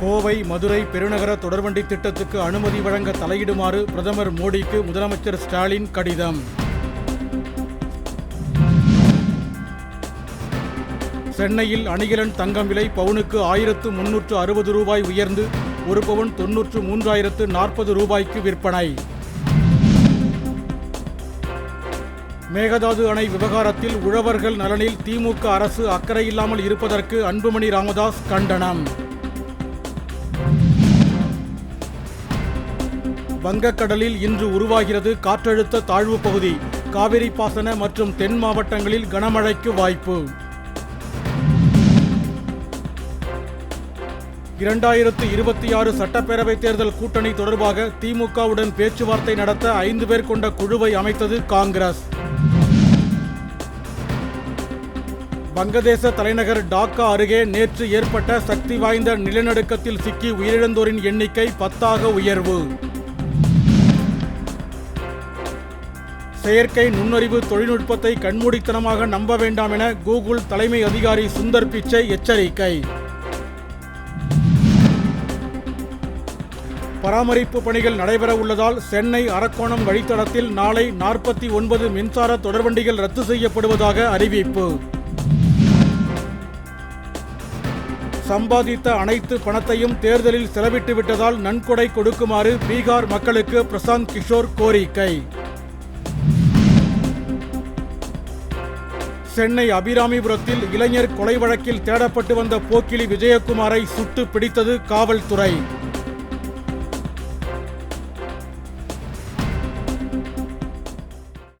கோவை மதுரை பெருநகர தொடர்வண்டி திட்டத்துக்கு அனுமதி வழங்க தலையிடுமாறு பிரதமர் மோடிக்கு முதலமைச்சர் ஸ்டாலின் கடிதம். சென்னையில் அணிகலன் தங்கம் விலை பவுனுக்கு ஆயிரத்து முன்னூற்று அறுபது ரூபாய் உயர்ந்து ஒரு பவுன் தொன்னூற்று மூன்றாயிரத்து நாற்பது ரூபாய்க்கு விற்பனை. மேகதாது அணை விவகாரத்தில் உழவர்கள் நலனில் திமுக அரசு அக்கறையில்லாமல் இருப்பதற்கு அன்புமணி ராமதாஸ் கண்டனம். வங்கக்கடலில் இன்று உருவாகிறது காற்றழுத்த தாழ்வு பகுதி. காவிரி பாசன மற்றும் தென் மாவட்டங்களில் கனமழைக்கு வாய்ப்பு. இரண்டாயிரத்து இருபத்தி ஆறு சட்டப்பேரவைத் தேர்தல் கூட்டணி தொடர்பாக திமுகவுடன் பேச்சுவார்த்தை நடத்த ஐந்து பேர் கொண்ட குழுவை அமைத்தது காங்கிரஸ். வங்கதேச தலைநகர் டாக்கா அருகே நேற்று ஏற்பட்ட சக்தி வாய்ந்த நிலநடுக்கத்தில் சிக்கி உயிரிழந்தோரின் எண்ணிக்கை பத்தாக உயர்வு. செயற்கை நுண்ணறிவு தொழில்நுட்பத்தை கண்மூடித்தனமாக நம்ப வேண்டாம் என கூகுள் தலைமை அதிகாரி சுந்தர் பிச்சை எச்சரிக்கை. பராமரிப்பு பணிகள் நடைபெற உள்ளதால் சென்னை அரக்கோணம் வழித்தடத்தில் நாளை நாற்பத்தி ஒன்பது மின்சார தொடர்வண்டிகள் ரத்து செய்யப்படுவதாக அறிவிப்பு. சம்பாதித்த அனைத்து பணத்தையும் தேர்தலில் செலவிட்டு விட்டதால் நன்கொடை கொடுக்குமாறு பீகார் மக்களுக்கு பிரசாந்த் கிஷோர் கோரிக்கை. சென்னை அபிராமிபுரத்தில் இளைஞர் கொலை வழக்கில் தேடப்பட்டு வந்த போக்கிலி விஜயகுமாரை சுட்டு பிடித்தது காவல்துறை.